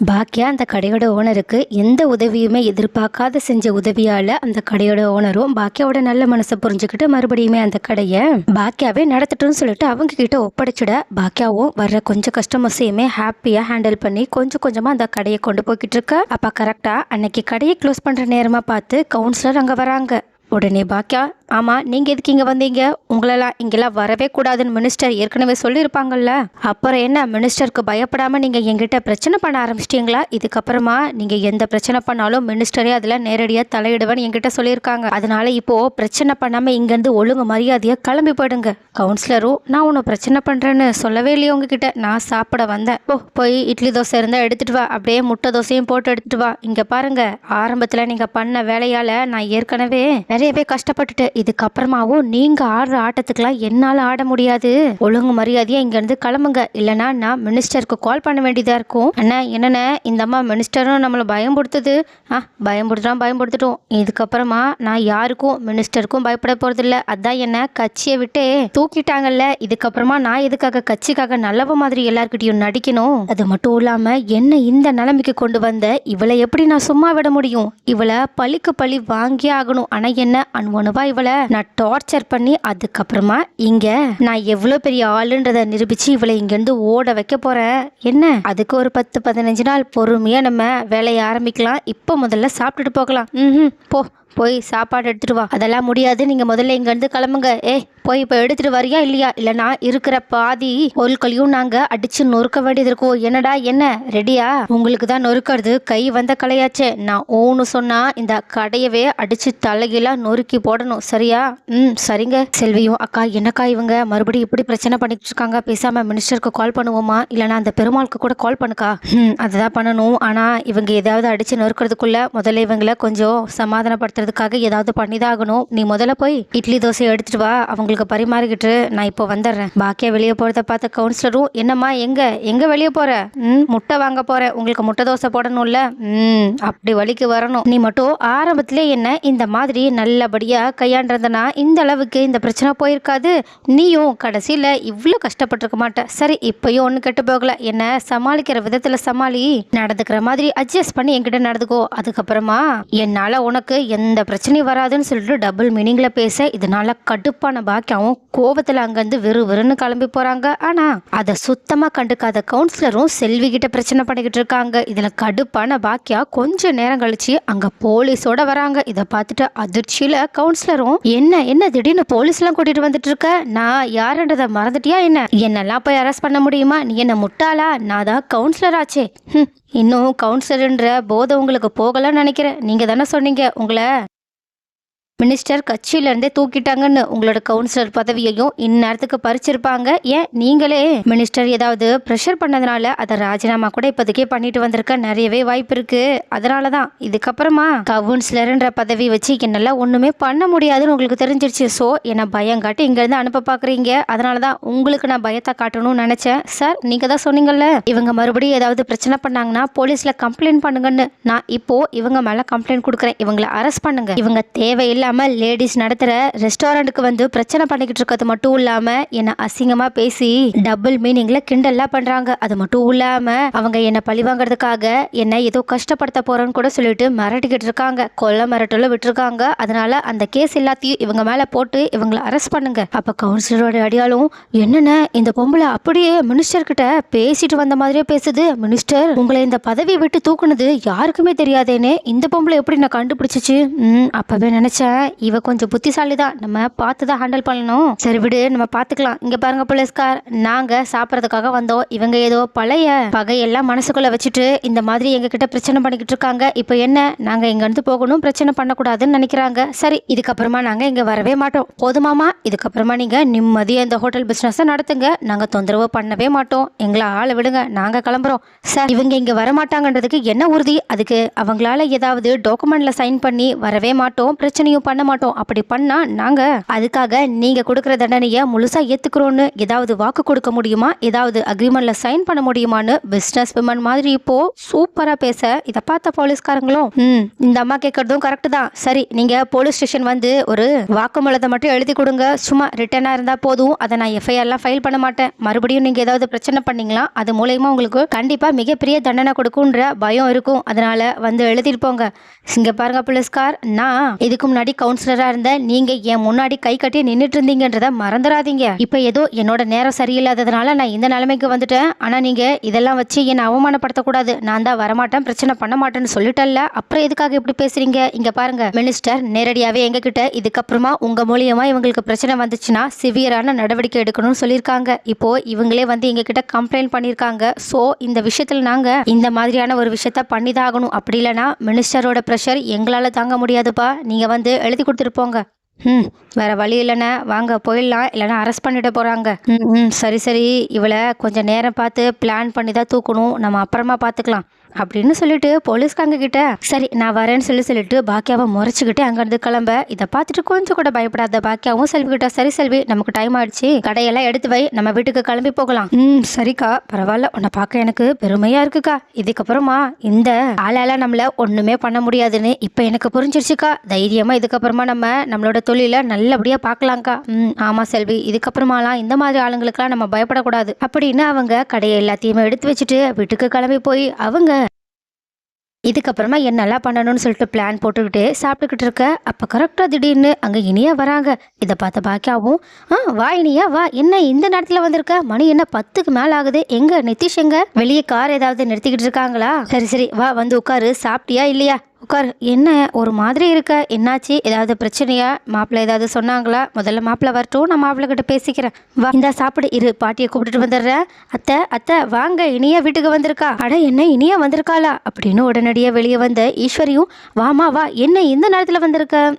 பாக்கியா அந்த கடையோட ஓனருக்கு எந்த உதவியுமே எதிர்பார்க்காத செஞ்ச உதவியால அந்த கடையோட ஓனரும் பாக்கியாவோட நல்ல மனசை புரிஞ்சுக்கிட்டு மறுபடியுமே அந்த கடையை பாக்கியாவே நடத்தட்டும்னு சொல்லிட்டு அவங்க கிட்ட ஒப்படைச்சிட பாக்கியாவும் வர்ற கொஞ்சம் கஸ்டமர்ஸையுமே ஹாப்பியா ஹேண்டில் பண்ணி கொஞ்சம் கொஞ்சமா அந்த கடையை கொண்டு போய்கிட்டு இருக்க. அப்ப கரெக்டா அன்னைக்கு கடையை க்ளோஸ் பண்ற நேரமா பார்த்து கவுன்சிலர் அங்க வராங்க. உடனே பாக்கியா ஆமாம் நீங்கள் எதுக்கு இங்கே வந்தீங்க? உங்களெல்லாம் இங்கெல்லாம் வரவே கூடாதுன்னு மினிஸ்டர் ஏற்கனவே சொல்லியிருப்பாங்கல்ல. அப்புறம் என்ன மினிஸ்டருக்கு பயப்படாமல் நீங்கள் எங்கிட்ட பிரச்சனை பண்ண ஆரம்பிச்சிட்டிங்களா? இதுக்கப்புறமா நீங்கள் எந்த பிரச்சனை பண்ணாலும் மினிஸ்டரே அதில் நேரடியாக தலையிடுவேன்னு என்கிட்ட சொல்லியிருக்காங்க. அதனால இப்போது பிரச்சனை பண்ணாமல் இங்கேருந்து ஒழுங்கு மரியாதையாக கிளம்பி போயிடுங்க. கவுன்சிலரும் நான் உன்னை பிரச்சனை பண்ணுறேன்னு சொல்லவே இல்லையே உங்ககிட்ட. நான் சாப்பிட வந்தேன். ஓ போய் இட்லி தோசை இருந்தால் எடுத்துகிட்டு வா. அப்படியே முட்டை தோசையும் போட்டு எடுத்துட்டு வா. இங்கே பாருங்கள் ஆரம்பத்தில் நீங்கள் பண்ண வேலையால் நான் ஏற்கனவே நிறையவே கஷ்டப்பட்டுட்டேன் இதுக்கப்புறமாவும் நீங்க ஆடுற ஆட்டத்துக்கெல்லாம் என்னால ஆட முடியாது. ஒழுங்கு மரியாதையா இங்க இருந்து கிளம்புங்க. இல்லைன்னா நான் மினிஸ்டருக்கு கால் பண்ண வேண்டியதா இருக்கும். அண்ணா என்னண்ணே? இந்த அம்மா மினிஸ்டரும் நம்மளை பயம்படுத்துது. ஆ பயம்படுத்துறான் பயம்படுத்துட்டோம். இதுக்கப்புறமா நான் யாருக்கும் மினிஸ்டருக்கும் பயப்பட போறதில்ல. அதான் என்ன கட்சியை விட்டு தூக்கிட்டாங்கல்ல. இதுக்கப்புறமா நான் எதுக்காக கட்சிக்காக நல்லவ மாதிரி எல்லாருக்கிட்டையும் நடிக்கணும்? அது மட்டும் இல்லாம என்ன இந்த நிலைமைக்கு கொண்டு வந்த? இவளை எப்படி நான் சும்மா விட முடியும்? இவளை பழிக்கு பழி வாங்கியே ஆகணும். ஆனா என்ன அன்வனுவா இவளை நான் டார்ச்சர் பண்ணி அதுக்கப்புறமா இங்க நான் எவ்வளோ பெரிய ஆளுன்றதை நிரூபிச்சு இவளை இங்கேருந்து ஓட வைக்க போறேன். என்ன? அதுக்கு ஒரு பத்து பதினஞ்சு நாள் பொறுமையா நம்ம வேலையை ஆரம்பிக்கலாம். இப்போ முதல்ல சாப்பிட்டுட்டு போகலாம். ம் போ. போய் சாப்பாடு எடுத்துட்டு வா. அதெல்லாம் முடியாது. நீங்க முதல்ல இங்க இருந்து கிளம்புங்க. ஏ போய் இப்போ எடுத்துட்டு வரியா இல்லையா? இல்லைனா இருக்கிற பாதி பொருட்களையும் நாங்க அடிச்சு நொறுக்க வேண்டியது இருக்கும் என்னடா என்ன? ரெடியா? உங்களுக்கு தான் நொறுக்கிறது. கை வந்த கலையாச்சே நான் ஓன்னு சொன்னா இந்த கடையவே அடிச்சு தலைகீழா நொறுக்கி போடணும். சரியா? ம் சரிங்க. செல்வியும் அக்கா என்னக்கா இவங்க? மறுபடியும் இப்படி பிரச்சனை பண்ணிட்டு இருக்காங்க. பேசாம மினிஸ்டருக்கு கால் பண்ணுவோமா? இல்லைனா அந்த பெருமாளுக்கு கூட கால் பண்ணுக்கா? ம் அதுதான் பண்ணணும். ஆனா இவங்க ஏதாவது அடிச்சு நொறுக்கிறதுக்குள்ள முதல்ல இவங்களை கொஞ்சம் சமாதானப்படுத்துறது பண்ணுறதுக்காக ஏதாவது பண்ணிதாகணும். நீ முதல்ல போய் இட்லி தோசை எடுத்துட்டு வா. அவங்களுக்கு பரிமாறிக்கிட்டு நான் இப்போ வந்துடுறேன். பாக்கியா வெளியே போகிறத பார்த்த கவுன்சிலரும் என்னம்மா எங்க? எங்க வெளியே போற? ம் முட்டை வாங்க போறேன். உங்களுக்கு முட்டை தோசை போடணும்ல. ம் அப்படி வழிக்கு வரணும். நீ மட்டும் ஆரம்பத்திலே என்ன இந்த மாதிரி நல்லபடியா கையாண்டிருந்தனா இந்த அளவுக்கு இந்த பிரச்சனை போயிருக்காது. நீயும் கடைசியில் இவ்வளோ கஷ்டப்பட்டிருக்க மாட்ட. சரி இப்பயும் ஒன்றும் கெட்டு போகல. என்ன சமாளிக்கிற விதத்தில் சமாளி நடந்துக்கிற மாதிரி அட்ஜஸ்ட் பண்ணி என்கிட்ட நடந்துக்கோ. அதுக்கப்புறமா என்னால் உனக்கு எந்த பிரச்சனையும் வராதுன்னு சொல்லிட்டு டபுள் மீனிங்கில் பேச இதனால் கடுப்பான பாக்கியாவும் கோவத்தில் அங்கேருந்து வெறு வெறுன்னு கிளம்பி போகிறாங்க ஆனால் அதை சுத்தமாக கண்டுக்காத கவுன்சிலரும் செல்வி கிட்ட பிரச்சனை பண்ணிக்கிட்டு இருக்காங்க. இதில் கடுப்பான பாக்கியா கொஞ்ச நேரம் கழிச்சு அங்கே போலீஸோட வராங்க. இதை பார்த்துட்டு அதிர்ச்சியில் கவுன்சிலரும் என்ன என்ன திடீர்னு போலீஸ்லாம் கூட்டிகிட்டு வந்துட்டு இருக்க? நான் யாருன்றதை மறந்துட்டியா என்ன? என்னெல்லாம் போய் அரெஸ்ட் பண்ண முடியுமா? நீ என்ன முட்டாளா? நான் தான் கவுன்சிலர் ஆச்சே. இன்னும் கவுன்சிலர்ன்ற போதை உங்களுக்கு போகலன்னு நினைக்கிறேன். நீங்கள் தானே சொன்னீங்க. உங்களை மினிஸ்டர் கட்சியிலேருந்தே தூக்கிட்டாங்கன்னு உங்களோட கவுன்சிலர் பதவியையும் இந்நேரத்துக்கு பறிச்சிருப்பாங்க. ஏன்? நீங்களே மினிஸ்டர் ஏதாவது ப்ரெஷர் பண்ணதுனால அதை ராஜினாமா கூட இப்போதைக்கே பண்ணிட்டு வந்திருக்க நிறையவே வாய்ப்பு இருக்கு. அதனால தான் இதுக்கப்புறமா கவுன்சிலர்ன்ற பதவி வச்சு என்னெல்லாம் ஒன்றுமே பண்ண முடியாதுன்னு உங்களுக்கு தெரிஞ்சிருச்சு. ஸோ என்னை பயம் காட்டி இங்கேருந்து அனுப்ப பார்க்குறீங்க அதனால தான் உங்களுக்கு நான் பயத்தை காட்டணும்னு நினச்சேன். சார் நீங்கள் தான் சொன்னீங்கல்ல இவங்க மறுபடியும் ஏதாவது பிரச்சனை பண்ணாங்கன்னா போலீஸில் கம்ப்ளைண்ட் பண்ணுங்கன்னு. நான் இப்போது இவங்க மேலே கம்ப்ளைண்ட் கொடுக்குறேன். இவங்களை அரெஸ்ட் பண்ணுங்க. இவங்க தேவையில்லை. இல்லாமல் லேடிஸ் நடத்துகிற ரெஸ்டாரண்ட்டுக்கு வந்து பிரச்சனை பண்ணிக்கிட்டு இருக்கிறது மட்டும் இல்லாமல் என்னை அசிங்கமாக பேசி டபுள் மீனிங்கில் கிண்டல்லாம் பண்ணுறாங்க அது மட்டும் இல்லாமல் அவங்க என்னை பழி வாங்குறதுக்காக என்னை ஏதோ கஷ்டப்படுத்த போகிறேன்னு கூட சொல்லிட்டு மிரட்டிக்கிட்டு இருக்காங்க. கொல்ல மிரட்டலும் விட்டுருக்காங்க. அதனால அந்த கேஸ் எல்லாத்தையும் இவங்க மேலே போட்டு இவங்களை அரெஸ்ட் பண்ணுங்க. அப்போ கவுன்சிலரோட அடியாலும் என்னென்ன இந்த பொம்பளை அப்படியே மினிஸ்டர்கிட்ட பேசிட்டு வந்த மாதிரியே பேசுது. மினிஸ்டர் உங்களை இந்த பதவி விட்டு தூக்குனது யாருக்குமே தெரியாதேனே. இந்த பொம்பளை எப்படி நான் கண்டுபிடிச்சிச்சு? ம் அப்பவே நினைச்சேன். இவ கொஞ்சம் புத்திசாலி தான் நம்ம பார்த்து தான் ஹேண்டில் பண்ணணும். சரி விடு நம்ம பார்த்துக்கலாம். இங்க பாருங்க போலீஸ்கார். நாங்க சாப்பிட்றதுக்காக வந்தோம். இவங்க ஏதோ பழைய பகையெல்லாம் மனசுக்குள்ள வச்சுட்டு இந்த மாதிரி எங்க கிட்ட பிரச்சனை பண்ணிக்கிட்டு இருக்காங்க. இப்போ என்ன? நாங்க இங்க இருந்து போகணும். பிரச்சனை பண்ணக்கூடாதுன்னு நினைக்கிறாங்க. சரி இதுக்கப்புறமா நாங்க இங்க வரவே மாட்டோம். போதுமாமா இதுக்கப்புறமா நீங்க நிம்மதியா இந்த ஹோட்டல் பிசினஸ் நடத்துங்க. நாங்க தொந்தரவு பண்ணவே மாட்டோம். எங்களை ஆளை விடுங்க. நாங்க கிளம்புறோம். சார் இவங்க இங்க வரமாட்டாங்கன்றதுக்கு என்ன உறுதி? அதுக்கு அவங்களால ஏதாவது டாக்குமெண்ட்ல சைன் பண்ணி வரவே மாட்டோம். பிரச்சனையும் பண்ண மாட்டோம். அப்படி பண்ணா நாங்க அதுக்காக நீங்க கொடுக்குற தண்டனையை முழுசா ஏத்துக்கிறோன்னு ஏதாவது வாக்கு கொடுக்க முடியுமா? ஏதாவது அக்ரிமெண்ட்ல சைன் பண்ண முடியுமான்னு பிசினஸ் விமன் மாதிரி இப்போ சூப்பரா பேச இதை பார்த்த போலீஸ்காரங்களும் ம் இந்த அம்மா கேட்கறதும் கரெக்ட் தான். சரி நீங்க போலீஸ் ஸ்டேஷன் வந்து ஒரு வாக்குமூலத்தை மட்டும் எழுதி கொடுங்க. சும்மா ரிட்டனா இருந்தா போதும். அதை நான் எஃப்ஐஆர்லாம் ஃபைல் பண்ண மாட்டேன். மறுபடியும் நீங்க ஏதாவது பிரச்சனை பண்ணீங்களா? அது மூலயமா உங்களுக்கு கண்டிப்பா மிகப்பெரிய தண்டனை கொடுக்குன்ற பயம் இருக்கும். அதனால வந்து எழுதிட்டு போங்க. இங்க பாருங்க புலஸ்கார். நான் இதுக்கு முன்னாடி கவுன்சிலரா இருந்த நீங்க என் முன்னாடி கை கட்டி நின்றுட்டு இருந்தீங்கன்றத மறந்துடாதீங்க. இப்ப ஏதோ என்னோட நேரம் சரியில்லாததுனால நான் இந்த நிலைமைக்கு வந்துட்டேன். ஆனா நீங்க இதெல்லாம் வச்சு என்னை அவமானப்படுத்தக்கூடாது. நான் தான் வரமாட்டேன் பிரச்சனை பண்ண மாட்டேன்னு சொல்லிட்டல்ல அப்புறம் எதுக்காக இப்படி பேசுறீங்க? இங்க பாருங்க. மினிஸ்டர் நேரடியாவே எங்க கிட்ட இதுக்கப்புறமா உங்க மூலியமா இவங்களுக்கு பிரச்சனை வந்துச்சுன்னா சிவியரான நடவடிக்கை எடுக்கணும்னு சொல்லியிருக்காங்க. இப்போ இவங்களே வந்து எங்க கிட்ட கம்ப்ளைண்ட் பண்ணியிருக்காங்க. ஸோ இந்த விஷயத்துல நாங்க இந்த மாதிரியான ஒரு விஷயத்த பண்ணி தான் ஆகணும். அப்படி இல்லைன்னா மினிஸ்டரோட ப்ரெஷர் எங்களால தாங்க முடியாதுப்பா. நீங்க வந்து எழுதி கொடுத்துட்டு போங்க. ம் வேற வழி இல்லைண்ணே. வாங்க போயிடலாம். இல்லைன்னா அரெஸ்ட் பண்ணிட்டு போகிறாங்க ம் ம் சரி சரி. இவளை கொஞ்சம் நேரம் பார்த்து பிளான் பண்ணி தான் தூக்கணும். நம்ம அப்புறமா பார்த்துக்கலாம். அப்படின்னு சொல்லிட்டு போலீஸ்காரங்க கிட்ட சரி நான் வரேன்னு சொல்லி சொல்லிட்டு பாக்கியாவை முறைச்சிக்கிட்டு அங்கேருந்து கிளம்ப. இதை பார்த்துட்டு கொஞ்சம் கூட பயப்படாத. பாக்கியாவும் செல்வி கிட்ட சரி செல்வி நமக்கு டைம் ஆயிடுச்சு. கடையெல்லாம் எடுத்து வை. நம்ம வீட்டுக்கு கிளம்பி போகலாம். ம் சரிக்கா. பரவாயில்ல. உன்னை பார்க்க எனக்கு பெருமையா இருக்குக்கா. இதுக்கப்புறமா இந்த ஆளால நம்மள ஒண்ணுமே பண்ண முடியாதுன்னு இப்போ எனக்கு புரிஞ்சிருச்சுக்கா. தைரியமா இதுக்கப்புறமா நம்ம நம்மளோட தொழிலை நல்லபடியா பார்க்கலாம்க்கா. ம் ஆமா செல்வி. இதுக்கப்புறமாலாம் இந்த மாதிரி ஆளுங்களுக்கெல்லாம் நம்ம பயப்படக்கூடாது. அப்படின்னு அவங்க கடையை எல்லாத்தையுமே எடுத்து வச்சுட்டு வீட்டுக்கு கிளம்பி போய் அவங்க இதுக்கப்புறமா என்னெல்லாம் பண்ணணும்னு சொல்லிட்டு பிளான் போட்டுக்கிட்டு சாப்பிட்டுக்கிட்டு இருக்க. அப்போ கரெக்டாக திடீர்னு அங்கே இனியா வராங்க. இதை பார்த்த பாக்கியாவும் ஆ வா இனியா வா. என்ன இந்த நேரத்தில் வந்திருக்க? மணி என்ன பத்துக்கு மேலே ஆகுது? எங்க நிதிஷ் எங்க? வெளியே கார் ஏதாவது நிறுத்திக்கிட்டு இருக்காங்களா? சரி சரி. வா வந்து உட்காரு. சாப்பிட்டியா இல்லையா? உட்காரு. என்ன ஒரு மாதிரி இருக்க? என்னாச்சு? ஏதாவது பிரச்சனையா? மாப்பிள்ளை ஏதாவது சொன்னாங்களா? முதல்ல மாப்பிள்ளை வரட்டும் நான் மாப்பிள்ளை கிட்ட பேசிக்கிறேன். வா. இந்தா சாப்பிடு. இரு பாட்டியை கூப்பிட்டுட்டு வந்துடுறேன் அத்தை அத்தை வாங்க. இனியா வீட்டுக்கு வந்திருக்கா. அட என்ன இனியா வந்திருக்காளா? அப்படின்னு உடனடியாக வெளியே வந்த ஈஸ்வரியும் வாமா வா. என்ன இந்த நேரத்தில் வந்திருக்க?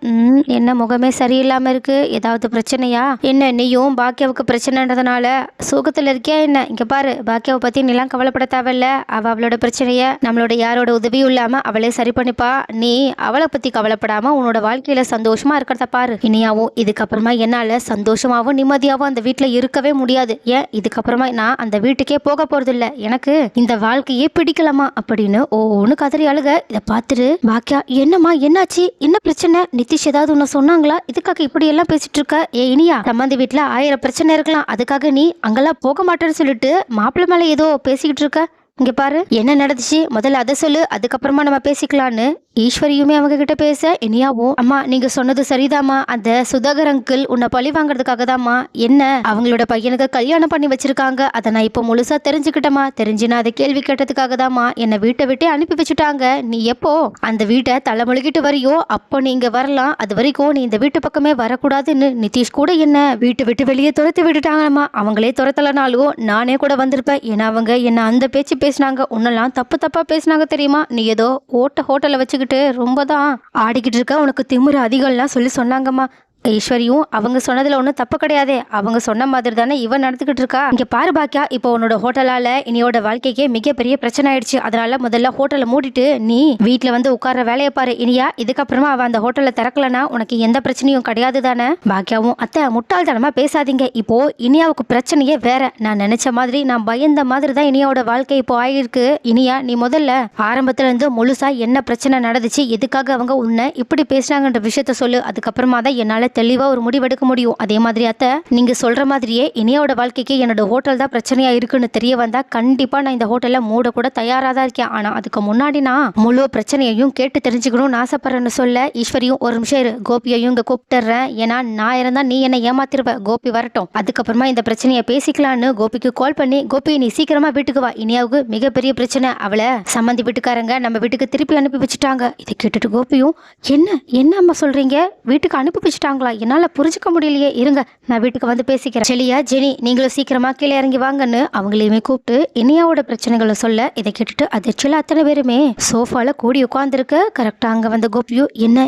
என்ன முகமே சரியில்லாமல் இருக்கு. ஏதாவது பிரச்சனையா? என்ன நீயும் பாக்கியாவுக்கு பிரச்சனைன்றதுனால சோகத்தில் இருக்கியா? என்ன? இங்கே பாரு பாக்கியாவை பற்றி நீலாம் கவலைப்பட தேவையில்ல. அவள் அவளோட பிரச்சனையை நம்மளோட யாரோட உதவியும் இல்லாமல் அவளே சரி பண்ணிப்பா. நீ அவளை பத்தி கவலைப்படாம உன்னோட வாழ்க்கையில சந்தோஷமா இருக்கிறத பாரு. இனியாவும் இதுக்கப்புறமா என்னால சந்தோஷமாவும் நிம்மதியாவும் அந்த வீட்டுல இருக்கவே முடியாது. ஏன்? இதுக்கப்புறமா நான் அந்த வீட்டுக்கே போக போறது இல்ல எனக்கு இந்த வாழ்க்கையே பிடிக்கலாமா அப்படின்னு ஓன்னு கதறி அழுக. இதை பார்த்துட்டு பாக்கியா என்னம்மா என்னாச்சு? என்ன பிரச்சனை? நிதிஷ் ஏதாவது ஒன்று சொன்னாங்களா? இதுக்காக இப்படி எல்லாம் பேசிட்டு இருக்க? ஏ இனியா சம்மந்தி வீட்டுல ஆயிரம் பிரச்சனை இருக்கலாம். அதுக்காக நீ அங்கெல்லாம் போக மாட்டேன்னு சொல்லிட்டு மாப்பிள்ளை மேல ஏதோ பேசிக்கிட்டு இருக்க? இங்க பாரு என்ன நடந்துச்சு? முதல்ல அதை சொல்லு அதுக்கப்புறமா நம்ம பேசிக்கலான்னு. ஈஸ்வரியுமே அவங்க கிட்ட பேச இனியாவும் அம்மா நீங்க சொன்னது சரிதாம்மா. அந்த சுதாகர் அங்கிள் உன்னை பழி வாங்குறதுக்காக தாம்மா என்ன? அவங்களோட பையனுக்கு கல்யாணம் பண்ணி வச்சிருக்காங்க. அதை நான் இப்போ முழுசா தெரிஞ்சுக்கிட்டமா தெரிஞ்சு நான் அதை கேள்வி கேட்டதுக்காக தாம்மா என்னை வீட்டை விட்டே அனுப்பி வச்சுட்டாங்க. நீ எப்போ? அந்த வீட்டை தலைமுழுகிட்டு வரியோ அப்போ நீங்க வரலாம். அது வரைக்கும் நீ இந்த வீட்டு பக்கமே வரக்கூடாதுன்னு. நிதிஷ் கூட என்ன? வீட்டை விட்டு வெளியே துரத்தி விட்டுட்டாங்கம்மா. அவங்களே துரத்தலனாலும் நானே கூட வந்திருப்பேன். ஏன்னா அவங்க என்ன அந்த பேச்சு பேசினாங்க. உன்னெல்லாம் தப்பு தப்பா பேசினாங்க தெரியுமா? நீ ஏதோ ஓட்ட ஹோட்டலில் வச்சுக்கிட்டு ரொம்ப தான் ஆடிக்கிட்டு இருக்க. உனக்கு திமிரு அதிகம்லாம் சொல்லி சொன்னாங்கம்மா. ஈஸ்வரியும் அவங்க சொன்னதில் ஒன்றும் தப்பு கிடையாதே. அவங்க சொன்ன மாதிரி தானே இவன் நடந்துக்கிட்டு இருக்கா? இங்கே பாரு பாக்கியா இப்போ உன்னோட ஹோட்டலால் இனியோட வாழ்க்கைக்கே மிகப்பெரிய பிரச்சனை ஆயிடுச்சு. அதனால முதல்ல ஹோட்டலை மூடிட்டு நீ வீட்டில் வந்து உட்கார்ற வேலையை பாரு. இனியா இதுக்கப்புறமா அவன் அந்த ஹோட்டலை திறக்கலனா உனக்கு எந்த பிரச்சனையும் கிடையாது தானே? பாக்கியாவும் அத்தை முட்டாள்தனமாக பேசாதீங்க. இப்போ இனியாவுக்கு பிரச்சனையே வேற. நான் நினைச்ச மாதிரி நான் பயந்த மாதிரி தான் இனியாவோட வாழ்க்கை இப்போ ஆயிருக்கு. இனியா நீ முதல்ல ஆரம்பத்துல இருந்து முழுசா என்ன பிரச்சனை நடந்துச்சு எதுக்காக அவங்க உன்னை இப்படி பேசுனாங்கன்ற விஷயத்த சொல்லு. அதுக்கப்புறமா தான் என்னால் தெளிவாக ஒரு முடிவெடுக்க முடியும். அதே மாதிரி அத்தை நீங்கள் சொல்கிற மாதிரியே இனியாவோட வாழ்க்கைக்கு என்னோட ஹோட்டல் தான் பிரச்சனையாக இருக்குன்னு தெரிய வந்தால் கண்டிப்பாக நான் இந்த ஹோட்டலில் மூட கூட தயாராக தான் இருக்கேன். ஆனால் அதுக்கு முன்னாடி நான் முழு பிரச்சனையையும் கேட்டு தெரிஞ்சுக்கணும்னு ஆசைப்படுறேன்னு சொல்ல ஈஸ்வரியும் ஒரு நிமிஷம் இரு கோபியையும் இங்கே கூப்பிட்டுறேன். ஏன்னா நான் இருந்தால் நீ என்ன ஏமாத்திருவ. கோபி வரட்டும். அதுக்கப்புறமா இந்த பிரச்சனையை பேசிக்கலான்னு கோபிக்கு கால் பண்ணி கோபி நீ சீக்கிரமாக வீட்டுக்கு வா. இனியாவுக்கு மிகப்பெரிய பிரச்சனை. அவளை சம்மந்தி வீட்டுக்காரங்க நம்ம வீட்டுக்கு திருப்பி அனுப்பி வச்சுட்டாங்க. இதை கேட்டுட்டு கோபியும் என்ன? என்ன அம்மா சொல்கிறீங்க வீட்டுக்கு அனுப்பி வச்சுட்டாங்க. வச்சுட்டாங்களா என்னால புரிஞ்சுக்க முடியலையே. இருங்க நான் வீட்டுக்கு வந்து பேசிக்கிறேன். செலியா ஜெனி நீங்களும் சீக்கிரமா கீழே இறங்கி வாங்கன்னு அவங்களையுமே கூப்பிட்டு இனியாவோட பிரச்சனைகளை சொல்ல இதை கேட்டுட்டு அதிர்ச்சியில் அத்தனை பேருமே சோஃபால கூடி உட்காந்துருக்க கரெக்டா அங்க வந்த கோபியும் என்ன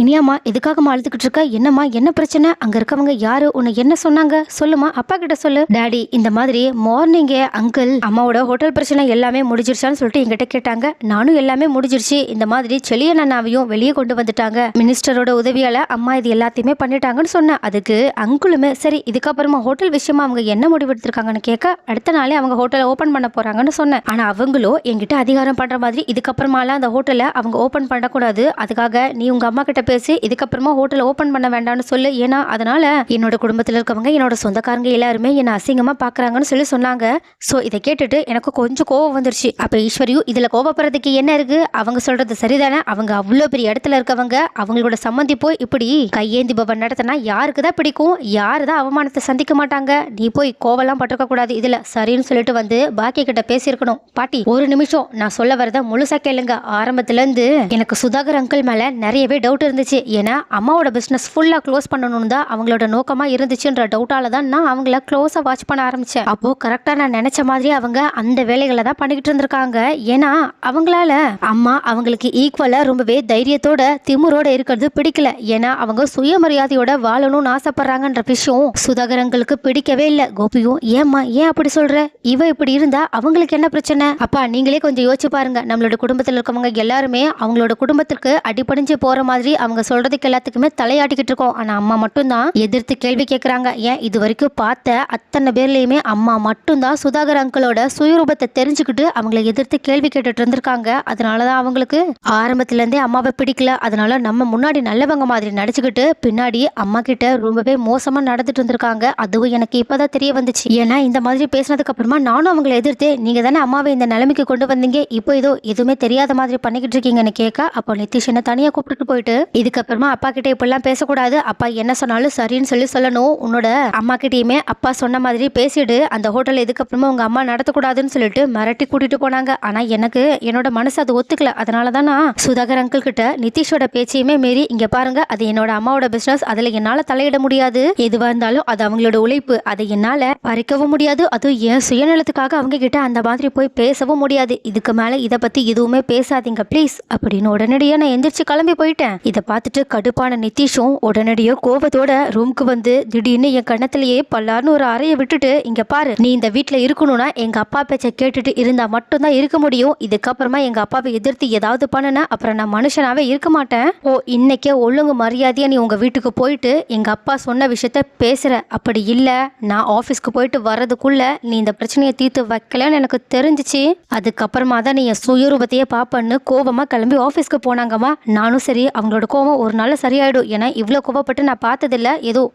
இனியாம்மா எதுக்காக அழுதுகிட்டு இருக்க? என்னம்மா என்ன பிரச்சனை? அங்க இருக்கவங்க யாரு? உன்னை என்ன சொன்னாங்க? சொல்லுமா அப்பா கிட்ட சொல்லு. டேடி இந்த மாதிரி மார்னிங்கே அங்கிள் அம்மாவோட ஹோட்டல் பிரச்சனை எல்லாமே முடிஞ்சிருச்சான்னு சொல்லிட்டு என்கிட்ட கேட்டாங்க. நானும் எல்லாமே முடிஞ்சிருச்சு. இந்த மாதிரி செளியன் அண்ணாவையும் வெளியே கொண்டு வந்துட்டாங்க. மினிஸ்டரோட உதவியால அம்மா இது எல்லாத்தையுமே பண்ணிட்டாங்கன்னு சொன்னேன். அதுக்கு அங்குளுமே சரி இதுக்கப்புறமா ஹோட்டல் விஷயமா அவங்க என்ன முடிவு எடுத்திருக்காங்கன்னு கேட்க அடுத்த நாளே அவங்க ஹோட்டலை ஓபன் பண்ண போறாங்கன்னு சொன்னேன். ஆனா அவங்களோ என்கிட்ட அதிகாரம் பண்ற மாதிரி இதுக்கப்புறமாலாம் அந்த ஹோட்டலை அவங்க ஓபன் பண்ணக்கூடாது. அதுக்காக நீ உங்க அம்மா கிட்ட பேசி இதுக்கப்புறமா ஹோட்டல் ஓப்பன் பண்ண வேண்டாம்னு சொல்லு ஏன்னா அதனால என்னோட குடும்பத்தில் இருக்கவங்க என்னோட சொந்தக்காரங்க எல்லாருமே என்னை அசிங்கமா பாக்குறாங்கன்னு சொல்லி சொன்னாங்க. ஸோ இதை கேட்டுட்டு எனக்கு கொஞ்சம் கோவம் வந்துருச்சு. அப்போ ஈஸ்வரியும் இதில் கோவப்படுறதுக்கு என்ன இருக்கு? அவங்க சொல்றது சரிதானே? அவங்க அவ்வளோ பெரிய இடத்துல இருக்கவங்க அவங்களோட சம்மந்தி போய் இப்படி கையேந்தி பவன் நடத்தினா யாருக்கு தான் பிடிக்கும்? யாரு தான் அவமானத்தை சந்திக்க மாட்டாங்க? நீ போய் கோவெல்லாம் பட்டிருக்க கூடாது. இதில் சரின்னு சொல்லிட்டு வந்து பாக்கி கிட்ட பேசியிருக்கணும். பாட்டி ஒரு நிமிஷம். நான் சொல்ல வரத முழுசா கேளுங்க. ஆரம்பத்துலேருந்து எனக்கு சுதாகர் அங்கிள் மேலே நிறையவே டவுட் இருந்துச்சு. ஏன்னா அம்மாவோட பிஸ்னஸ் ஃபுல்லாக க்ளோஸ் பண்ணணும்னு தான் அவங்களோட நோக்கமாக இருந்துச்சுன்ற டவுட்டால தான் நான் அவங்கள க்ளோஸாக வாட்ச் பண்ண ஆரம்பிச்சேன். அப்போது கரெக்டாக நான் நினைச்ச மாதிரி அவங்க அந்த வேலைகளை தான் பண்ணிக்கிட்டு இருந்திருக்காங்க. ஏன்னா அவங்களால அம்மா அவங்களுக்கு ஈக்குவலாக ரொம்பவே தைரியத்தோட திமுரோட இருக்கிறது பிடிக்கல. ஏன்னா அவங்க சுயமரியாதையோட வாழணும்னு ஆசைப்படுறாங்கன்ற விஷயம் சுதாகரங்களுக்கு பிடிக்கவே இல்லை. கோபியும் ஏம்மா ஏன் அப்படி சொல்ற? இவ இப்படி இருந்தா அவங்களுக்கு என்ன பிரச்சனை? அப்பா நீங்களே கொஞ்சம் யோசிச்சு பாருங்க. நம்மளோட குடும்பத்தில் இருக்கவங்க எல்லாருமே அவங்களோட குடும்பத்திற்கு அடிப்படைஞ்சு போற மாதிரி அவங்க சொல்றதுக்கு எல்லாத்துக்குமே தலையாட்டிக்கிட்டு இருக்கோம். ஆனா அம்மா மட்டும்தான் எதிர்த்து கேள்வி கேட்கறாங்க ஏன்? இது வரைக்கும் பார்த்த அத்தனை பேர்லயுமே அம்மா மட்டும்தான் சுதாகர் அங்கிளோட சுயரூபத்தை தெரிஞ்சுக்கிட்டு அவங்களை எதிர்த்து கேள்வி கேட்டுட்டு இருந்திருக்காங்க. அதனாலதான் அவங்களுக்கு ஆரம்பத்துல இருந்தே அம்மாவை பிடிக்கல. அதனால நம்ம முன்னாடி நல்லவங்க மாதிரி நடிச்சுக்கிட்டு பின்னாடி அம்மா கிட்ட ரொம்பவே மோசமா நடந்துட்டு இருந்திருக்காங்க. அதுவும் எனக்கு இப்பதான் தெரிய வந்துச்சு. ஏன்னா இந்த மாதிரி பேசினதுக்கு அப்புறமா நானும் அவங்களை எதிர்த்து நீங்க தானே அம்மாவை இந்த நிலைமைக்கு கொண்டு வந்தீங்க? இப்போ ஏதோ எதுவுமே தெரியாத மாதிரி பண்ணிக்கிட்டு இருக்கீங்கன்னு கேட்க அப்போ நிதிஷ் என்ன தனியா போயிட்டு இதுக்கப்புறமா அப்பா கிட்ட இப்படிலாம் பேசக்கூடாது. அப்பா என்ன சொன்னாலும் சரின்னு சொல்லி சொல்லணும். உன்னோட அம்மா கிட்டயுமே அப்பா சொன்ன மாதிரி பேசிடு. அந்த ஹோட்டல் இதுக்கப்புறமா உங்க அம்மா நடத்தக்கூடாதுன்னு சொல்லிட்டு மிரட்டி கூட்டிட்டு போனாங்க. ஆனா எனக்கு என்னோட மனசு அது ஒத்துக்கல. அதனால தான் நான் சுதாகர் அங்கிள் கிட்ட நிதிஷோட பேச்சையுமே மீறி இங்க பாருங்க அது என்னோட அம்மாவோட பிசினஸ் அதுல என்னால தலையிட முடியாது. எதுவா இருந்தாலும் அது அவங்களோட உழைப்பு. அதை என்னால பறிக்கவும் முடியாது. அதுவும் என் சுயநலத்துக்காக அவங்க கிட்ட அந்த மாதிரி போய் பேசவும் முடியாது. இதுக்கு மேல இதை பத்தி எதுவுமே பேசாதீங்க ப்ளீஸ் அப்படின்னு உடனடியா நான் எந்திரிச்சு கிளம்பி போயிட்டேன். இதை பார்த்துட்டு கடுப்பான நிதிஷும் உடனடியாக கோபத்தோட ரூம்க்கு வந்து திடீர்னு என் கண்ணத்திலேயே பல்லார்னு ஒரு அறையை விட்டுட்டு இங்க பாரு நீ இந்த வீட்டில் இருக்கணும்னா எங்க அப்பா பேச்சை கேட்டுட்டு இருந்தா மட்டும்தான் இருக்க முடியும். இதுக்கப்புறமா எங்க அப்பாவை எதிர்த்து ஏதாவது பண்ணுன அப்புறம் நான் மனுஷனாவே இருக்க மாட்டேன். ஓ இன்னைக்கே ஒழுங்கு மரியாதையா நீ உங்க வீட்டுக்கு போயிட்டு எங்க அப்பா சொன்ன விஷயத்த பேசுற. அப்படி இல்ல. நான் ஆபீஸ்க்கு போயிட்டு வர்றதுக்குள்ள நீ இந்த பிரச்சனையை தீர்த்து வைக்கலன்னு எனக்கு தெரிஞ்சிச்சு. அதுக்கப்புறமா தான் நீ என் சுயரூபத்தையே பாப்பன்னு கோபமாக கிளம்பி ஆபீஸ்க்கு போனாங்கம்மா. நானும் சரி அவங்களோட கோவம் ஒரு நாள் சரியாயிடும். ஏன்னா இவ்வளோ கோவப்பட்டு நான் பார்த்ததில்ல. ஏதோ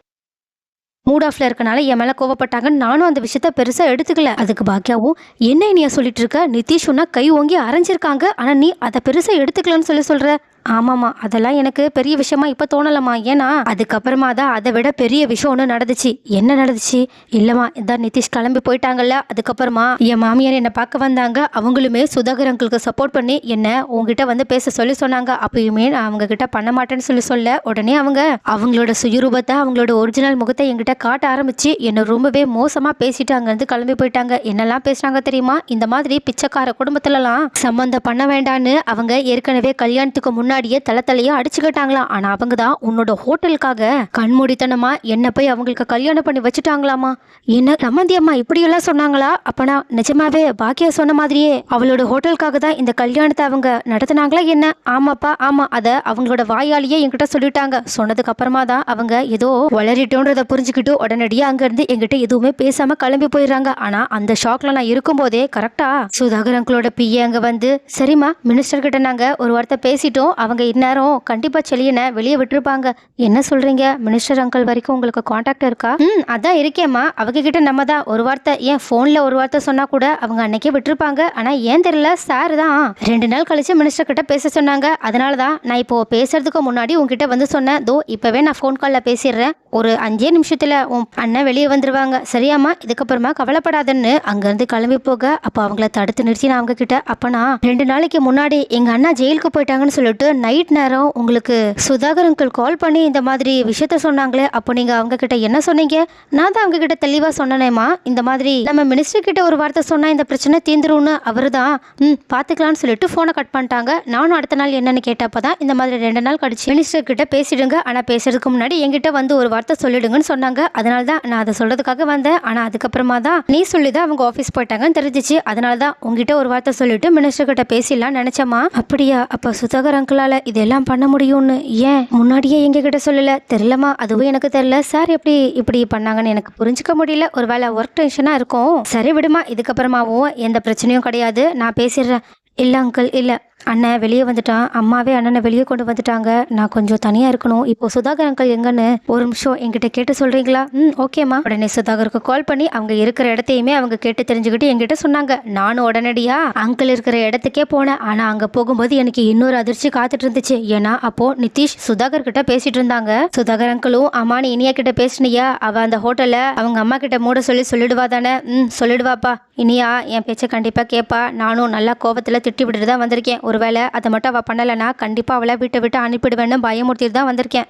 மூட் ஆஃப்ல இருக்கனால என் மேலே கோவப்பட்டாங்கன்னு நானும் அந்த விஷயத்த பெருசாக எடுத்துக்கல. அதுக்கு பாக்கியாவும் என்ன நீ சொல்லிட்டு இருக்க? நிதிஷ் கை ஓங்கி அரைஞ்சிருக்காங்க. ஆனால் நீ அதை பெருசாக எடுத்துக்கலன்னு சொல்லி சொல்கிற ஆமாம்மா அதெல்லாம் எனக்கு பெரிய விஷயமா இப்போ தோணலம்மா. ஏன்னா அதுக்கப்புறமா தான் அதை விட பெரிய விஷயம் ஒன்று நடந்துச்சு. என்ன நடந்துச்சு? இல்லைம்மா இதான் நிதிஷ் கிளம்பி போயிட்டாங்கல்ல அதுக்கப்புறமா என் மாமியார் என்னை பார்க்க வந்தாங்க. அவங்களுமே சுதாகர் அங்கிளுக்கு சப்போர்ட் பண்ணி என்ன உங்ககிட்ட வந்து பேச சொல்லி சொன்னாங்க. அப்பயுமே நான் அவங்க கிட்ட பண்ண மாட்டேன்னு சொல்லி சொல்ல உடனே அவங்க அவங்களோட சுயரூபத்தை அவங்களோட ஒரிஜினல் முகத்தை என்கிட்ட காட்ட ஆரம்பிச்சு என்னை ரொம்பவே மோசமாக பேசிட்டு அங்கேருந்து கிளம்பி போயிட்டாங்க. என்னெல்லாம் பேசுனாங்க தெரியுமா? இந்த மாதிரி பிச்சைக்கார குடும்பத்துலலாம் சம்மந்தம் பண்ண வேண்டான்னு அவங்க ஏற்கனவே கல்யாணத்துக்கு முன்னாடியே தலை தலையா அடிச்சுக்கிட்டாங்களாம் ஆனா அவங்க தான் உன்னோட ஹோட்டலுக்காக கண்மூடித்தனமா என்ன போய் அவங்களுக்கு கல்யாணம் பண்ணி வச்சுட்டாங்களாமா? என்ன ரமந்தி அம்மா இப்படியெல்லாம் சொன்னாங்களா? அப்பனா நிஜமாவே பாக்கியா சொன்ன மாதிரியே அவளோட ஹோட்டலுக்காக தான் இந்த கல்யாணத்தை அவங்க நடத்தினாங்களா என்ன? ஆமாப்பா ஆமா அத அவங்களோட வாயாலேயே என்கிட்ட சொல்லிட்டாங்க. சொன்னதுக்கு அப்புறமா தான் அவங்க ஏதோ வளரிட்டோன்றத புரிஞ்சுக்கிட்டு உடனடியா அங்க இருந்து எதுவுமே பேசாம கிளம்பி போயிடுறாங்க. ஆனா அந்த ஷாக்ல நான் இருக்கும்போதே கரெக்டா சுதாகர் அங்கிளோட பிஏ அங்க வந்து சரிம்மா மினிஸ்டர் கிட்ட நாங்க ஒரு வார்த்தை பேசிட்டோம். அவங்க இந்நேரம் கண்டிப்பாக செளியனை வெளியே விட்டுருப்பாங்க. என்ன சொல்கிறீங்க மினிஸ்டர் அங்கிள் வரைக்கும் உங்களுக்கு காண்டாக்ட் இருக்கா? ம் அதான் இருக்கேம்மா. அவங்க கிட்ட நம்ம தான் ஒரு வார்த்தை ஏன் ஃபோனில் ஒரு வார்த்தை சொன்னால் கூட அவங்க அன்னைக்கே விட்டுருப்பாங்க. ஆனால் ஏன் தெரியல? சார் தான். ரெண்டு நாள் கழிச்சு மினிஸ்டர் கிட்ட பேச சொன்னாங்க. அதனால தான் நான் இப்போ பேசுறதுக்கு முன்னாடி உங்ககிட்ட வந்து சொன்னேன். தோ இப்போவே நான் ஃபோன் காலில் பேசிடுறேன். ஒரு அஞ்சே நிமிஷத்தில் உன் அண்ணன் வெளியே வந்துருவாங்க. சரியாம்மா? இதுக்கப்புறமா கவலைப்படாதன்னு அங்கேருந்து கிளம்பி போக அப்போ அவங்கள தடுத்து நிறுத்தி நான் அவங்க கிட்ட. அப்பனா ரெண்டு நாளைக்கு முன்னாடி எங்கள் அண்ணா ஜெயிலுக்கு போயிட்டாங்கன்னு சொல்லிட்டு நைட் நேரம் உங்களுக்கு சுதாகர் அங்கிள் கால் பண்ணி இந்த மாதிரி விஷயத்த சொன்னாங்களே அப்போ நீங்கள் அவங்க கிட்ட என்ன சொன்னீங்க? நான் தான் அவங்க கிட்ட தெளிவாக சொன்னேனேம்மா. இந்த மாதிரி நம்ம மினிஸ்டர் கிட்ட ஒரு வார்த்தை சொன்னால் இந்த பிரச்சனை தீந்துரும்னு அவர் தான். ம் பார்த்துக்கலாம்னு சொல்லிட்டு ஃபோனை கட் பண்ணிட்டாங்க. நானும் அடுத்த நாள் என்னன்னு கேட்டப்போ தான் இந்த மாதிரி ரெண்டு நாள் கழிச்சு மினிஸ்டர் கிட்ட பேசிடுங்க. ஆனால் பேசுறதுக்கு முன்னாடி என்கிட்ட வந்து ஒரு வார்த்தை சொல்லிடுங்கன்னு சொன்னாங்க. அதனால தான் நான் அதை சொல்கிறதுக்காக வந்தேன். ஆனால் அதுக்கப்புறமா தான் நீ சொல்லி தான் அவங்க ஆஃபீஸ் போயிட்டாங்கன்னு தெரிஞ்சிச்சு. அதனால தான் உங்ககிட்ட ஒரு வார்த்தை சொல்லிட்டு மினிஸ்டர் கிட்ட பேசிடலாம் நினச்சம்மா. அப்படியா? அப்போ சுதாகர் உங்களால் இதெல்லாம் பண்ண முடியும்னு ஏன் முன்னாடியே எங்ககிட்ட சொல்லலை? சொல்லல தெரியலமா அதுவும் எனக்கு தெரியல. சார் எப்படி இப்படி பண்ணாங்கன்னு எனக்கு புரிஞ்சுக்க முடியல. ஒரு வேலை ஒர்க் டென்ஷனாக இருக்கும். சரி விடுமா. இதுக்கப்புறமாவும் எந்த பிரச்சனையும் கிடையாது. நான் பேசிடுறேன். இல்லை அங்கிள் இல்லை. அண்ணன் வெளியே வந்துட்டான். அம்மாவே அண்ணனை வெளியே கொண்டு வந்துட்டாங்க. நான் கொஞ்சம் தனியாக இருக்கணும். இப்போ சுதாகர் அங்கிள் எங்கன்னு ஒரு நிமிஷம் என்கிட்ட கேட்டு சொல்கிறீங்களா ம் ஓகேம்மா உடனே சுதாகருக்கு கால் பண்ணி அவங்க இருக்கிற இடத்தையுமே அவங்க கேட்டு தெரிஞ்சுக்கிட்டு என்கிட்ட சொன்னாங்க. நானும் உடனடியாக அங்கிள் இருக்கிற இடத்துக்கே போனேன். ஆனால் அங்கே போகும்போது எனக்கு இன்னொரு அதிர்ச்சி காத்துட்டு இருந்துச்சு. ஏன்னா அப்போ நிதிஷ் சுதாகர் கிட்ட பேசிட்டு இருந்தாங்க. சுதாகர் அங்கிளும் அம்மா நீ இனியா கிட்ட பேசினியா? அவ அந்த ஹோட்டல்ல அவங்க அம்மா கிட்ட மூட சொல்லி சொல்லிடுவா தானே? ம் சொல்லிடுவாப்பா. இனியா என் பேச்சை கண்டிப்பாக கேட்பா நானும் நல்லா கோபத்தில் திட்டி விட்டுட்டு தான் வந்திருக்கேன். ஒருவேளை அதை மட்டும் அவள் பண்ணலைன்னா கண்டிப்பாக அவளை வீட்டை விட்டு அனுப்பிடுவேன்னு பயமுறுத்திட்டு தான் வந்திருக்கேன்.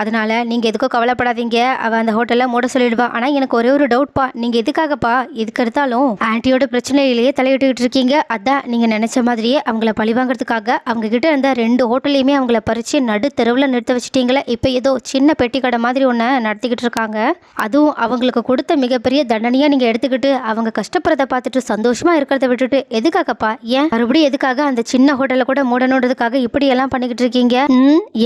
அதனால் நீங்கள் எதுக்கும் கவலைப்படாதீங்க. அவள் அந்த ஹோட்டலில் மூட சொல்லிடுவா. ஆனால் எனக்கு ஒரே ஒரு டவுட்ப்பா நீங்கள் எதுக்காகப்பா எதுக்கு எடுத்தாலும் ஆன்ட்டியோட பிரச்சனையிலேயே தலையிட்டுக்கிட்டு இருக்கீங்க. அதான் நீங்கள் நினச்ச மாதிரியே அவங்கள பழிவாங்கிறதுக்காக அவங்க கிட்ட இருந்த ரெண்டு ஹோட்டல்லையுமே அவங்கள பறித்து நடு தெருவில் நிறுத்த வச்சுட்டீங்களே. இப்போ ஏதோ சின்ன பெட்டி கடை மாதிரி ஒன்று நடத்திக்கிட்டு இருக்காங்க. அதுவும் அவங்களுக்கு கொடுத்த மிகப்பெரிய தண்டனையாக நீங்கள் எடுத்துக்கிட்டு அவங்க கஷ்டப்படுறத பார்த்துட்டு சந்தோஷமாக இருக்கிறத விட்டுட்டு எதுக்காகப்பா? ஏன் மறுபடியும் எதுக்காக அந்த சின்ன ஹோட்டலை கூட மூடணுன்றதுக்காக இப்படியெல்லாம் பண்ணிக்கிட்டு இருக்கீங்க?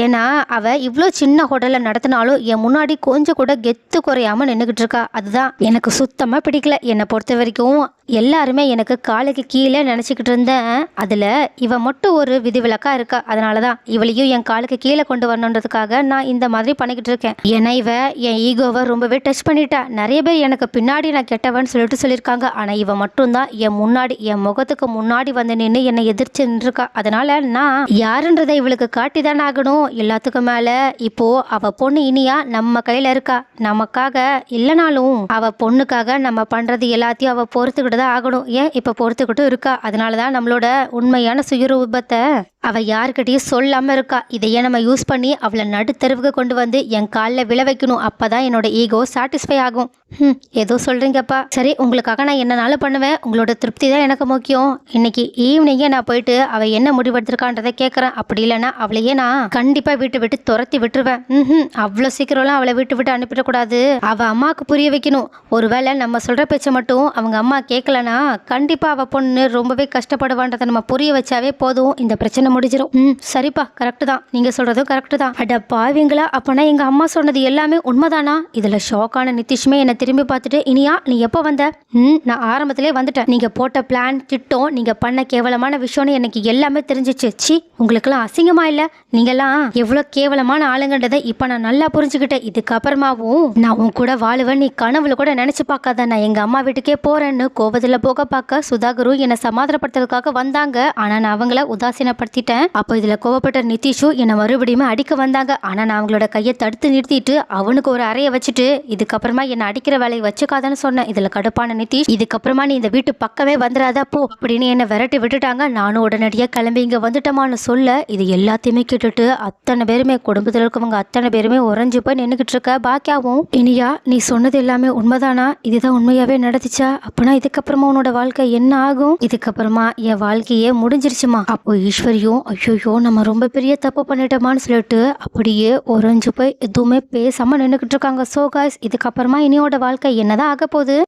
ஏன்னா அவள் இவ்வளோ சின்ன ஹோட்டலில் நடத்தினாலும் என் முன்னாடி கொஞ்சம் கூட கெத்து குறையாம நின்றுக்கிட்டு இருக்கா. அதுதான் எனக்கு சுத்தமாக பிடிக்கல. என்னை பொறுத்த வரைக்கும் எல்லாருமே எனக்கு காலுக்கு கீழே நினச்சிக்கிட்டு இருந்தேன். அதில் இவன் மட்டும் ஒரு விதிவிலக்காக இருக்கா? அதனால தான் இவளையும் என் காலுக்கு கீழே கொண்டு வரணுன்றதுக்காக நான் இந்த மாதிரி பண்ணிக்கிட்டு இருக்கேன். ஏன்னா இவ என் ஈகோவை ரொம்பவே டச் பண்ணிட்டா. நிறைய பேர் எனக்கு பின்னாடி நான் கெட்டவன் சொல்லிட்டு சொல்லியிருக்காங்க. ஆனால் இவன் மட்டும்தான் என் முன்னாடி என் முகத்துக்கு முன்னாடி வந்து நின்று என்னை எதிர்த்து நின்றுருக்கா. அதனால நான் யாருன்றதை இவளுக்கு காட்டி தானே ஆகணும். எல்லாத்துக்கும் மேலே இப்போ அவ பொண்ணு இனியா நம்ம கையில் இருக்கா? நமக்காக இல்லைனாலும் அவ பொண்ணுக்காக நம்ம பண்ணுறது எல்லாத்தையும் அவள் பொறுத்துக்கிட்டு தான் ஆகணும். ஏன் இப்போ பொறுத்துக்கிட்டும் இருக்கா? அதனால தான் நம்மளோட உண்மையான சுயரூபத்தை அவள் யாருக்கிட்டையும் சொல்லாமல் இருக்கா? இதையே நம்ம யூஸ் பண்ணி அவளை நடுத்தெருவுக்கு கொண்டு வந்து என் காலில் விழ வைக்கணும். அப்போ தான் என்னோட ஈகோ சாட்டிஸ்ஃபை ஆகும். ம் ஏதோ சொல்கிறீங்கப்பா சரி உங்களுக்காக நான் என்னனாலும் பண்ணுவேன்? உங்களோட திருப்தி தான் எனக்கு முக்கியம். இன்னைக்கு ஈவினிங்கே நான் போயிட்டு அவள் என்ன முடிவெடுத்திருக்கான்றதை கேட்குறேன் அப்படி இல்லைன்னா அவளையே நான் கண்டிப்பாக வீட்டை விட்டு துரத்தி விட்டுருவேன். ம் அவ்வளோ சீக்கிரம்லாம் அவளை விட்டு விட்டு அனுப்பிடக்கூடாது. அவள் அம்மாவுக்கு புரிய வைக்கணும். ஒருவேளை நம்ம சொல்கிற பேச்சை மட்டும் அவங்க அம்மா கேட்கலனா கண்டிப்பாக அவள் பொண்ணு ரொம்பவே கஷ்டப்படுவான்றதை நம்ம புரிய வச்சாவே போதும். இந்த பிரச்சனை முடிஞ்சிடும் ம் சரிப்பா கரெக்டு தான். நீங்கள் சொல்கிறதும் கரெக்டு தான். அட பாவீங்களா? அப்போனா எங்கள் அம்மா சொன்னது எல்லாமே உண்மைதானா? இதில் ஷாக்கான நிதிஷ்மே என்னை திரும்பி பார்த்துட்டு இனியா நீ எப்போ வந்த? ம் நான் ஆரம்பத்திலே வந்துட்டேன். நீங்கள் போட்ட பிளான் திட்டம் நீங்கள் பண்ண கேவலமான விஷயம்னு எனக்கு எல்லாமே தெரிஞ்சிச்சு. சி உங்களுக்கெல்லாம் அசிங்கமா இல்லை? நீங்கெல்லாம் எவ்வளோ கேவலமான ஆளுங்கன்றதை இப்போ நான் நல்லா புரிஞ்சுக்கிட்டேன். இதுக்கப்புறமாவும் நான் உன் கூட வாழுவேன். நீ கனவுல கூட நினச்சி பார்க்காத. நான் எங்கள் அம்மா வீட்டுக்கே போகிறேன்னு கோபத்தில் போக பார்க்க சுதாகரும் என்னை சமாதானப்படுத்துறதுக்காக வந்தாங்க. ஆனால் நான் அவங்கள உதாசீனப்படுத்திட்டேன். அப்போ இதில் கோவப்பட்ட நிதிஷும் என்னை மறுபடியும் அடிக்க வந்தாங்க. ஆனால் நான் அவங்களோட கையை தடுத்து நிறுத்திட்டு அவனுக்கு ஒரு அறையை வச்சுட்டு இதுக்கப்புறமா என்னை அடிக்கிற வேலையை வச்சுக்காதன்னு சொன்னேன். இதுல கடுப்பான நிதிஷ் இதுக்கப்புறமா நீ இந்த வீட்டு பக்கமே வந்துடாத போ. அப்படின்னு என்னை விரட்டி விட்டுட்டாங்க. நானும் உடனடியாக கிளம்பி இங்க வந்துட்டோமான்னு சொல்ல இது எல்லாத்தையுமே கேட்டுட்டு அத்தனை பேருமே குடும்பத்தில் இருக்கவங்க அத்தனை பேருமே உறைஞ்சு போய் நின்றுக்கிட்டு இருக்க. பாக்கியாவும் இனியா நீ சொன்னது எல்லாமே உண்மைதானா? இதுதான் உண்மையாவே நடந்துச்சா? அப்பனா இதுக்கப்புறமா உன்னோட வாழ்க்கை என்ன ஆகும்? இதுக்கப்புறமா என் வாழ்க்கையே முடிஞ்சிருச்சுமா? அப்போ ஈஸ்வரியும் ஐயோயோ நம்ம ரொம்ப பெரிய தப்பு பண்ணிட்டோமான்னு சொல்லிட்டு அப்படியே உறைஞ்சு போய் எதுவுமே பேசாம நின்றுக்கிட்டு இருக்காங்க. சோ காய்ஸ் இதுக்கப்புறமா இனியோட வாழ்க்கை என்னதான் ஆக போகுது?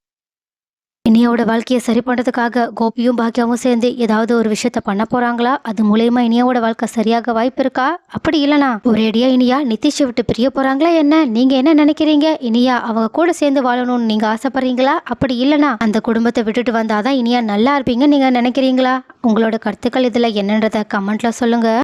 இனியாவோட வாழ்க்கையை சரி பண்ணுறதுக்காக கோபியும் பாக்கியாவும் சேர்ந்து ஏதாவது ஒரு விஷயத்த பண்ண போகிறாங்களா அது மூலயமா இனியாவோட வாழ்க்கை சரியாக வாய்ப்பு இருக்கா? அப்படி இல்லைனா ஒரேடியா இனியா நிதிஷை விட்டு பிரிய போகிறாங்களா என்ன? நீங்கள் என்ன நினைக்கிறீங்க? இனியா அவங்க கூட சேர்ந்து வாழணும்னு நீங்கள் ஆசைப்படுறீங்களா? அப்படி இல்லைனா அந்த குடும்பத்தை விட்டுட்டு வந்தாதான் இனியா நல்லா இருப்பீங்கன்னு நீங்கள் நினைக்கிறீங்களா? உங்களோட கருத்துக்கள் இதில் என்னன்றத கமெண்ட்டில் சொல்லுங்கள்